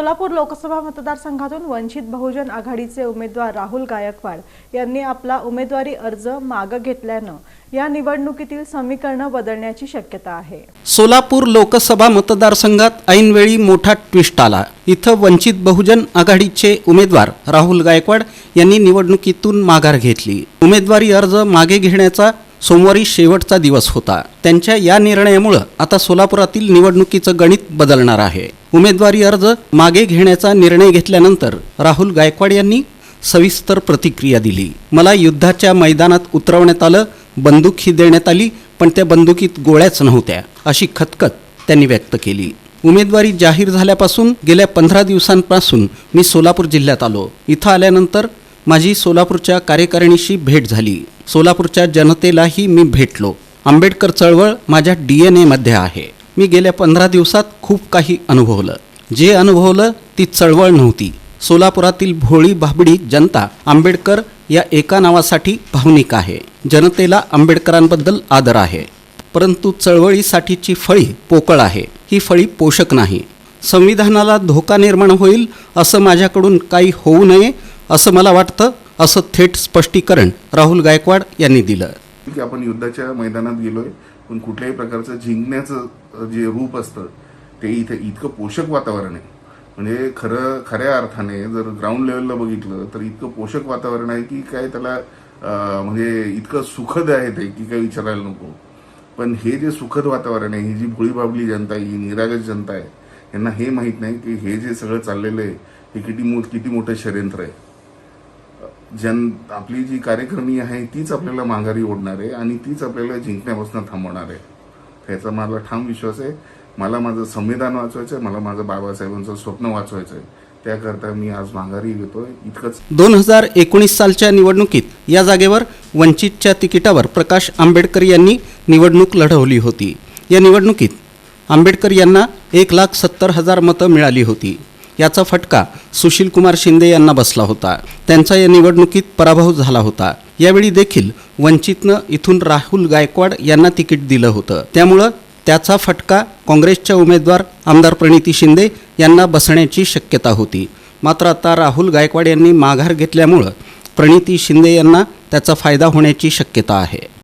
सोलापूर लोकसभा मतदारसंघातून वंचित बहुजन आघाडीचे उमेदवार राहुल गायकवाड यांनी आपला उमेदवारी अर्ज मागं घेतल्यानं या निवडणुकीतील समीकरणं बदलण्याची शक्यता आहे. सोलापूर लोकसभा मतदारसंघात ऐनवेळी मोठा ट्विस्ट आला. इथं वंचित बहुजन आघाडीचे उमेदवार राहुल गायकवाड यांनी निवडणुकीतून माघार घेतली. उमेदवारी अर्ज मागे घेण्याचा सोमवारी शेवटचा दिवस होता. त्यांच्या या निर्णयामुळं आता सोलापुरातील निवडणुकीचं गणित बदलणार आहे. उमेदवारी अर्ज मागे घेण्याचा निर्णय घेतल्यानंतर राहुल गायकवाड यांनी सविस्तर प्रतिक्रिया दिली. मला युद्धाच्या मैदानात उतरवण्यात आलं बंदूकही देण्यात आली पण त्या बंदुकीत गोळ्याच नव्हत्या अशी खतखत त्यांनी व्यक्त केली. उमेदवारी जाहीर झाल्यापासून गेल्या पंधरा दिवसांपासून मी सोलापूर जिल्ह्यात आलो. इथं आल्यानंतर माझी सोलापूरच्या कार्यकारिणीशी भेट झाली. सोलापूरच्या जनतेलाही मी भेटलो. आंबेडकर चळवळ माझ्या डी एन एमध्ये आहे. मी गेल्या पंधरा दिवसात खूप काही अनुभवलं. जे अनुभवलं ती चळवळ नव्हती. सोलापुरातील भोळी भाबडी जनता आंबेडकर या एका नावासाठी भावनिक आहे. जनतेला आंबेडकरांबद्दल आदर आहे. परंतु चळवळीसाठीची फळी पोकळ आहे. ही फळी पोषक नाही. संविधानाला धोका निर्माण होईल असं माझ्याकडून काही होऊ नये असं मला वाटतं असं थेट स्पष्टीकरण राहुल गायकवाड यांनी दिलं. की आपण युद्धाच्या मैदानात गेलोय पण कुठल्याही प्रकारचं जिंकण्याचं जे रूप असतं ते इथे इतकं पोषक वातावरण आहे. म्हणजे खरं खऱ्या अर्थाने जर ग्राउंड लेवलला बघितलं तर इतकं पोषक वातावरण आहे की काय त्याला म्हणजे इतकं सुखद आहे ते की काही विचारायला नको. पण हे जे सुखद वातावरण आहे ही जी गोळीबाबली जनता आहे ही निरागस जनता आहे यांना हे माहीत नाही की हे जे सगळं चाललेलं आहे हे किती मो किती मोठं षडयंत्र आहे. जन आपली जी कार्यक्रमी आहे तीच आपल्याला माघारी ओढणार आहे आणि तीच आपल्याला जिंकण्यापासून थांबवणार. आहे त्याचा मला ठाम विश्वास आहे. मला माझं संविधान वाचवायचं आहे मला माझं बाबासाहेबांचं स्वप्न वाचवायचं आहे त्याकरता मी आज माघारी घेतोय. इतकंच. दोन हजार एकोणीस सालच्या निवडणुकीत या जागेवर वंचितच्या तिकिटावर प्रकाश आंबेडकर यांनी निवडणूक लढवली होती. या निवडणुकीत आंबेडकर यांना एक लाख सत्तर हजार मतं मिळाली होती. याचा फटका सुशीलकुमार शिंदे यांना बसला होता. त्यांचा या निवडणुकीत पराभव झाला होता. यावेळी देखील वंचितनं इथून राहुल गायकवाड यांना तिकीट दिलं होतं. त्यामुळं त्याचा फटका काँग्रेसच्या उमेदवार आमदार प्रणिती शिंदे यांना बसण्याची शक्यता होती. मात्र आता राहुल गायकवाड यांनी माघार घेतल्यामुळं प्रणिती शिंदे यांना त्याचा फायदा होण्याची शक्यता आहे.